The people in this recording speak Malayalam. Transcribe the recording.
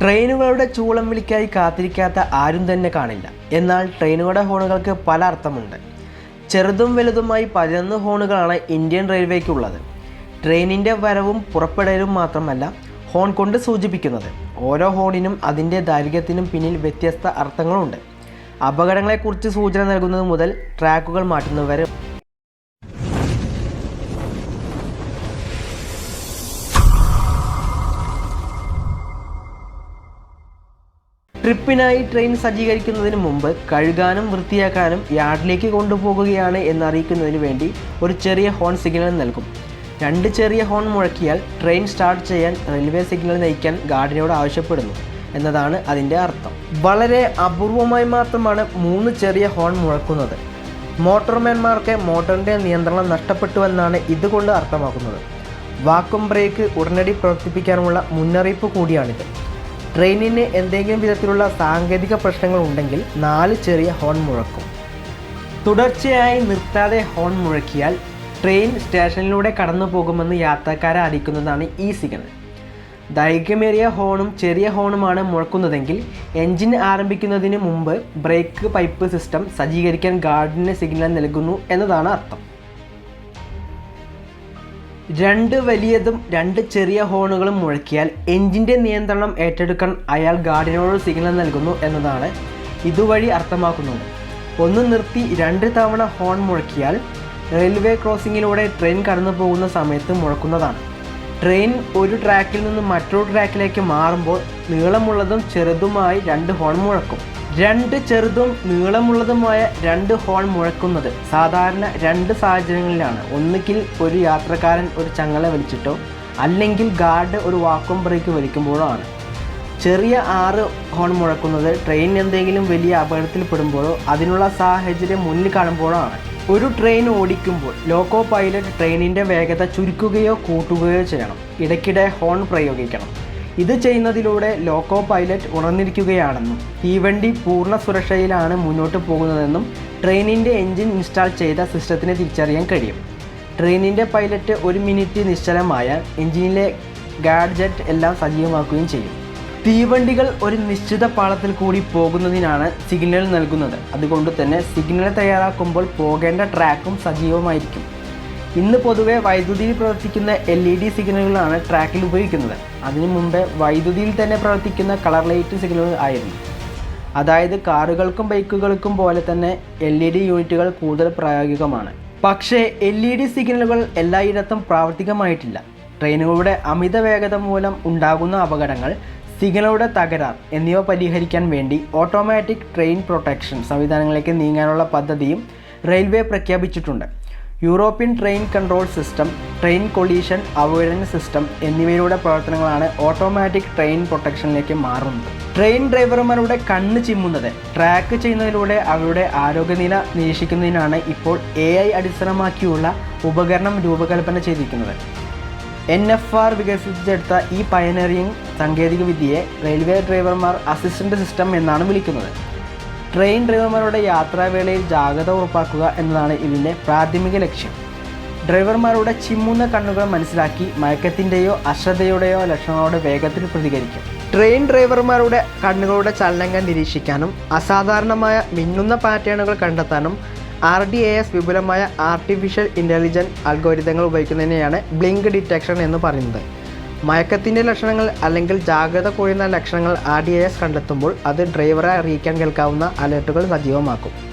ട്രെയിനുകളുടെ ചൂളം വിളിക്കായി കാത്തിരിക്കാത്ത ആരും തന്നെ കാണില്ല. എന്നാൽ ട്രെയിനുകളുടെ ഹോണുകൾക്ക് പല അർത്ഥമുണ്ട്. ചെറുതും വലുതുമായി പതിനൊന്ന് ഹോണുകളാണ് ഇന്ത്യൻ റെയിൽവേക്കുള്ളത്. ട്രെയിനിന്റെ വരവും പുറപ്പെടലും മാത്രമല്ല ഹോൺ കൊണ്ട് സൂചിപ്പിക്കുന്നത്. ഓരോ ഹോണിനും അതിന്റെ ദൈർഘ്യത്തിനും പിന്നിൽ വ്യത്യസ്ത അർത്ഥങ്ങളുണ്ട്. അപകടങ്ങളെക്കുറിച്ച് സൂചന നൽകുന്നത് മുതൽ ട്രാക്കുകൾ മാറ്റുന്നവരെ ട്രിപ്പിനായി ട്രെയിൻ സജ്ജീകരിക്കുന്നതിന് മുമ്പ് കഴുകാനും വൃത്തിയാക്കാനും യാർഡിലേക്ക് കൊണ്ടുപോകുകയാണ് എന്നറിയിക്കുന്നതിന് വേണ്ടി ഒരു ചെറിയ ഹോൺ സിഗ്നൽ നൽകും. രണ്ട് ചെറിയ ഹോൺ മുഴക്കിയാൽ ട്രെയിൻ സ്റ്റാർട്ട് ചെയ്യാൻ റെയിൽവേ സിഗ്നൽ നയിക്കാൻ ഗാർഡിനോട് ആവശ്യപ്പെടുന്നു എന്നതാണ് അതിന്റെ അർത്ഥം. വളരെ അപൂർവമായി മാത്രമാണ് മൂന്ന് ചെറിയ ഹോൺ മുഴക്കുന്നത്. മോട്ടോർമാൻമാർക്ക് മോട്ടോറിന്റെ നിയന്ത്രണം നഷ്ടപ്പെട്ടുവെന്നാണ് ഇതുകൊണ്ട് അർത്ഥമാക്കുന്നത്. വാക്വം ബ്രേക്ക് ഉടനടി പ്രവർത്തിപ്പിക്കാനുള്ള മുന്നറിയിപ്പ് കൂടിയാണിത്. ട്രെയിനിന് എന്തെങ്കിലും വിധത്തിലുള്ള സാങ്കേതിക പ്രശ്നങ്ങൾ ഉണ്ടെങ്കിൽ നാല് ചെറിയ ഹോൺ മുഴക്കും. തുടർച്ചയായി നിർത്താതെ ഹോൺ മുഴക്കിയാൽ ട്രെയിൻ സ്റ്റേഷനിലൂടെ കടന്നു പോകുമെന്ന് യാത്രക്കാരെ അറിയിക്കുന്നതാണ് ഈ സിഗ്നൽ. ദൈർഘ്യമേറിയ ഹോണും ചെറിയ ഹോണുമാണ് മുഴക്കുന്നതെങ്കിൽ എൻജിൻ ആരംഭിക്കുന്നതിന് മുമ്പ് ബ്രേക്ക് പൈപ്പ് സിസ്റ്റം സജ്ജീകരിക്കാൻ ഗാർഡിന് സിഗ്നൽ നൽകുന്നു എന്നതാണ് അർത്ഥം. രണ്ട് വലിയതും രണ്ട് ചെറിയ ഹോണുകളും മുഴക്കിയാൽ എഞ്ചിന്റെ നിയന്ത്രണം ഏറ്റെടുക്കാൻ അയാൾ ഗാർഡിനോട് സിഗ്നൽ നൽകുന്നു എന്നതാണ് ഇതുവഴി അർത്ഥമാക്കുന്നത്. ഒന്ന് നിർത്തി രണ്ട് തവണ ഹോൺ മുഴക്കിയാൽ റെയിൽവേ ക്രോസിങ്ങിലൂടെ ട്രെയിൻ കടന്നു പോകുന്ന സമയത്ത് മുഴക്കുന്നതാണ്. ട്രെയിൻ ഒരു ട്രാക്കിൽ നിന്ന് മറ്റൊരു ട്രാക്കിലേക്ക് മാറുമ്പോൾ നീളമുള്ളതും ചെറുതുമായി രണ്ട് ഹോൺ മുഴക്കും. രണ്ട് ചെറുതും നീളമുള്ളതുമായ രണ്ട് ഹോൺ മുഴക്കുന്നത് സാധാരണ രണ്ട് സാഹചര്യങ്ങളിലാണ്. ഒന്നുകിൽ ഒരു യാത്രക്കാരൻ ഒരു ചങ്ങല വലിച്ചിട്ടോ അല്ലെങ്കിൽ ഗാർഡ് ഒരു വാക്വം ബ്രേക്ക് വലിക്കുമ്പോഴോ ആണ്. ചെറിയ ആറ് ഹോൺ മുഴക്കുന്നത് ട്രെയിൻ എന്തെങ്കിലും വലിയ അപകടത്തിൽപ്പെടുമ്പോഴോ അതിനുള്ള സാഹചര്യം മുന്നിൽ കാണുമ്പോഴോ ആണ്. ഒരു ട്രെയിൻ ഓടിക്കുമ്പോൾ ലോക്കോ പൈലറ്റ് ട്രെയിനിന്റെ വേഗത ചുരുക്കുകയോ കൂട്ടുകയോ ചെയ്യണം. ഇടയ്ക്കിടെ ഹോൺ പ്രയോഗിക്കണം. ഇത് ചെയ്യുന്നതിലൂടെ ലോക്കോ പൈലറ്റ് ഉണർന്നിരിക്കുകയാണെന്നും തീവണ്ടി പൂർണ സുരക്ഷയിലാണ് മുന്നോട്ട് പോകുന്നതെന്നും ട്രെയിനിന്റെ എൻജിൻ ഇൻസ്റ്റാൾ ചെയ്ത സിസ്റ്റത്തിന് തിരിച്ചറിയാൻ കഴിയും. ട്രെയിനിന്റെ പൈലറ്റ് ഒരു മിനിറ്റ് നിശ്ചലമായ എൻജിനിലെ ഗാഡ്ജറ്റ് എല്ലാം സജീവമാക്കുകയും ചെയ്യും. തീവണ്ടികൾ ഒരു നിശ്ചിത പാളത്തിൽ കൂടി പോകുന്നതിനാണ് സിഗ്നൽ നൽകുന്നത്. അതുകൊണ്ട് തന്നെ സിഗ്നൽ തയ്യാറാക്കുമ്പോൾ പോകേണ്ട ട്രാക്കും സജീവമായിരിക്കും. ഇന്ന് പൊതുവെ വൈദ്യുതിയിൽ പ്രവർത്തിക്കുന്ന എൽ ഇ ഡി സിഗ്നലുകളാണ് ട്രാക്കിൽ ഉപയോഗിക്കുന്നത്. അതിനു മുമ്പേ വൈദ്യുതിയിൽ തന്നെ പ്രവർത്തിക്കുന്ന കളർ ലൈറ്റ് സിഗ്നലുകൾ ആയിരുന്നു. അതായത് കാറുകൾക്കും ബൈക്കുകൾക്കും പോലെ തന്നെ എൽ ഇ ഡി യൂണിറ്റുകൾ കൂടുതൽ പ്രായോഗികമാണ്. പക്ഷേ എൽ ഇ ഡി സിഗ്നലുകൾ എല്ലായിടത്തും പ്രാവർത്തികമായിട്ടില്ല. ട്രെയിനുകളുടെ അമിത വേഗത മൂലം ഉണ്ടാകുന്ന അപകടങ്ങൾ സിഗ്നലുകളുടെ തകരാർ എന്നിവ പരിഹരിക്കാൻ വേണ്ടി ഓട്ടോമാറ്റിക് ട്രെയിൻ പ്രൊട്ടക്ഷൻ സംവിധാനങ്ങളിലേക്ക് നീങ്ങാനുള്ള പദ്ധതിയും റെയിൽവേ പ്രഖ്യാപിച്ചിട്ടുണ്ട്. European train control system train collision avoidance system എന്നിവയിലൂടെ പ്രവർത്തനങ്ങളാണ് ഓട്ടോമാറ്റിക് ട്രെയിൻ പ്രൊട്ടക്ഷനിലേക്ക് മാറുന്നത്. ട്രെയിൻ ഡ്രൈവർമാരുടെ കണ്ണ് ചിമ്മുന്നത് ട്രാക്ക് ചെയ്യുന്നതിലൂടെ അവരുടെ ആരോഗ്യനില നിരീക്ഷിക്കുന്നതിനാണ് ഇപ്പോൾ എ ഐ അടിസ്ഥാനമാക്കിയുള്ള ഉപകരണം രൂപകൽപ്പന ചെയ്തിരിക്കുന്നത്. എൻ എഫ് ആർ വികസിപ്പിച്ചെടുത്ത ഈ പയനറിയിങ് സാങ്കേതികവിദ്യയെ റെയിൽവേ ഡ്രൈവർമാർ അസിസ്റ്റന്റ് സിസ്റ്റം എന്നാണ് വിളിക്കുന്നത്. ട്രെയിൻ ഡ്രൈവർമാരുടെ യാത്രാവേളയിൽ ജാഗ്രത ഉറപ്പാക്കുക എന്നതാണ് ഇതിന്റെ പ്രാഥമിക ലക്ഷ്യം. ഡ്രൈവർമാരുടെ ചിമ്മുന്ന കണ്ണുകൾ മനസ്സിലാക്കി മയക്കത്തിന്റെയോ അശ്രദ്ധയുടെയോ ലക്ഷണങ്ങളോട് വേഗത്തിൽ പ്രതികരിക്കും. ട്രെയിൻ ഡ്രൈവർമാരുടെ കണ്ണുകളുടെ ചലനങ്ങൾ നിരീക്ഷിക്കാനും അസാധാരണമായ മിന്നുന്ന പാറ്റേണുകൾ കണ്ടെത്താനും ആർ ഡി എ എസ് വിപുലമായ ആർട്ടിഫിഷ്യൽ ഇന്റലിജൻസ് അൽഗോരിതങ്ങൾ ഉപയോഗിക്കുന്നതിനെയാണ് ബ്ലിങ്ക് ഡിറ്റക്ഷൻ എന്ന് പറയുന്നത്. മയക്കത്തിന്റെ ലക്ഷണങ്ങൾ അല്ലെങ്കിൽ ജാഗ്രത കൂടുന്ന ലക്ഷണങ്ങൾ ആർ ഡി എസ് കണ്ടെത്തുമ്പോൾ അത് ഡ്രൈവറെ അറിയിക്കാൻ കേൾക്കാവുന്ന അലേർട്ടുകൾ സജീവമാക്കും.